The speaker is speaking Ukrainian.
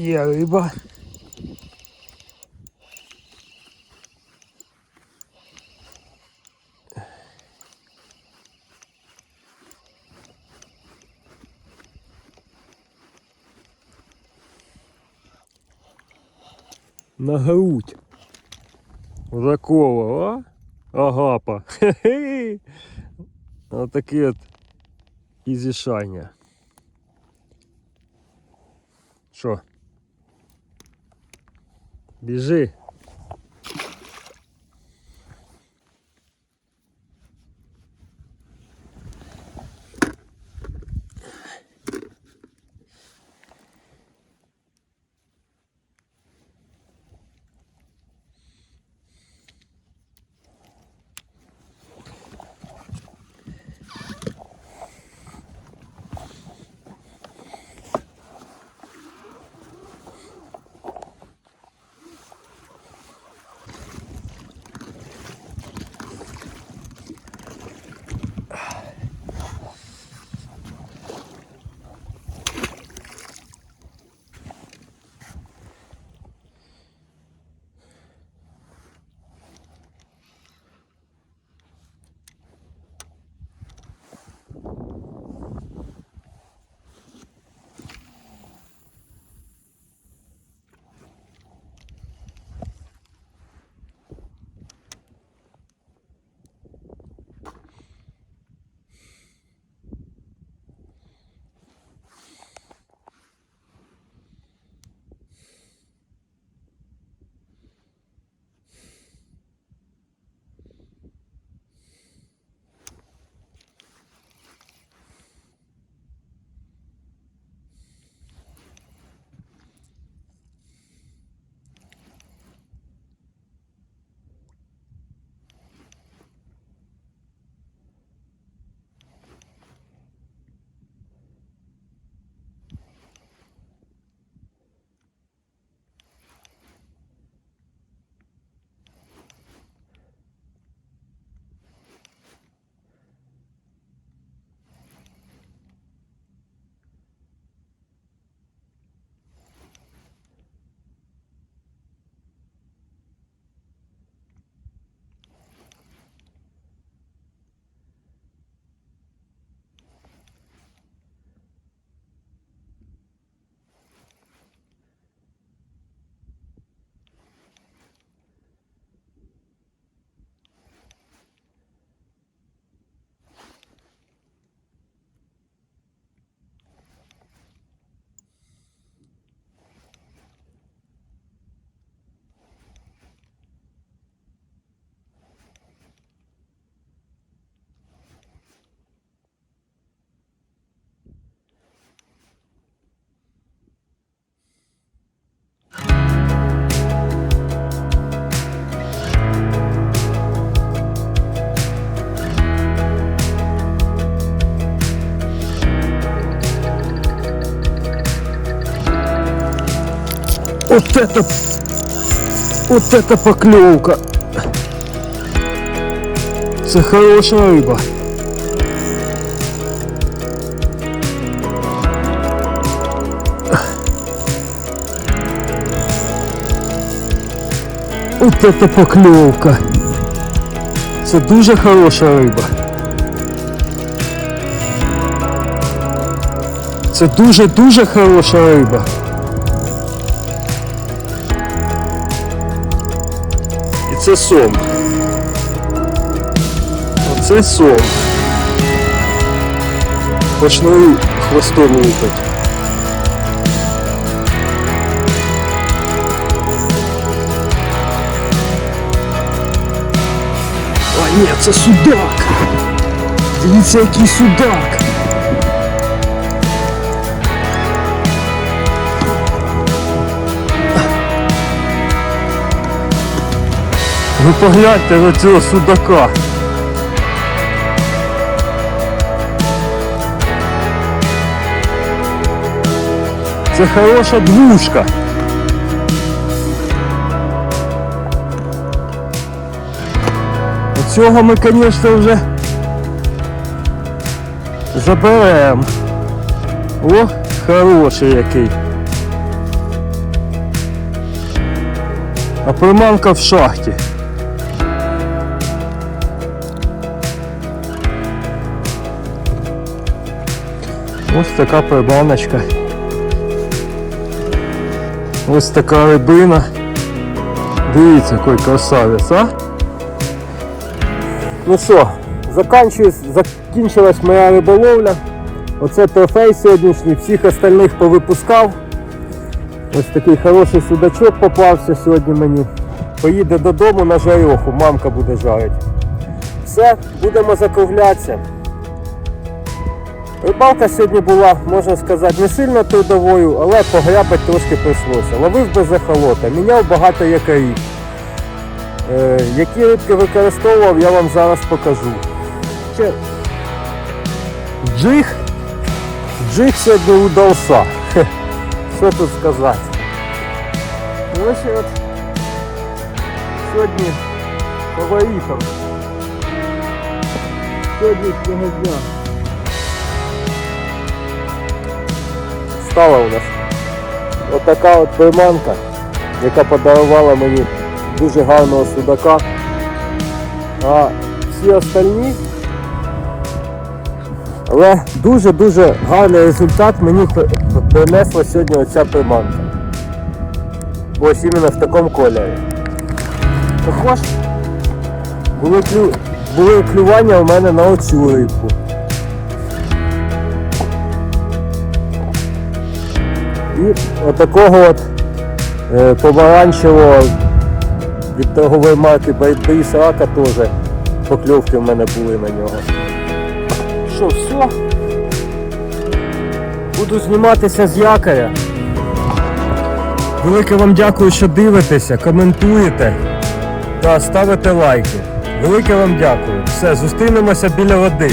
Є риба. На грудь. Такого, а? Агапа. Хе-хе. Отакі от ізішання. Що? Біжи. Вот это... Вот это поклевка. Це хороша риба. Вот это поклевка. Це дуже хороша риба. Це дуже-дуже хороша риба. І це сом. Оце сом. Почну хвостом лупати. А ні, це судак. Дивіться, який судак. Ви погляньте на цього судака. Це хороша двушка. Цього ми, звісно, вже заберемо. О, хороший який. А приманка в шахті. Ось така приманочка. Ось така рибина. Дивіться, який красавець, а? Ну що, закінчилась моя риболовля. Оце трофей сьогоднішній, всіх остальних повипускав. Ось такий хороший судачок попався сьогодні мені. Поїде додому на жарьоху, мамка буде жарити. Все, будемо закруглятися. Рибалка сьогодні була, можна сказати, не сильно трудовою, але погрябати трошки прийшлося. Ловив без ехолота, міняв багато якорів. Е, які рибки використовував, я вам зараз покажу. Ще Джиг. Джиг сьогодні удався. Що тут сказати? Ось от сьогодні фаворитом сьогоднішнього дня. Стала у нас отака от приманка, яка подарувала мені дуже гарного судака. А всі остальні але дуже-дуже гарний результат мені принесла сьогодні оця приманка. Ось іменно в такому кольорі. Також були, клю... були клювання у мене на оцю рибку. І отакого от е, помаранчевого від торгової марки Борис Рака теж покльовки в мене були на нього. Що, все? Буду зніматися з якоря. Велике вам дякую, що дивитеся, коментуєте та ставите лайки. Велике вам дякую. Все, зустрінемося біля води.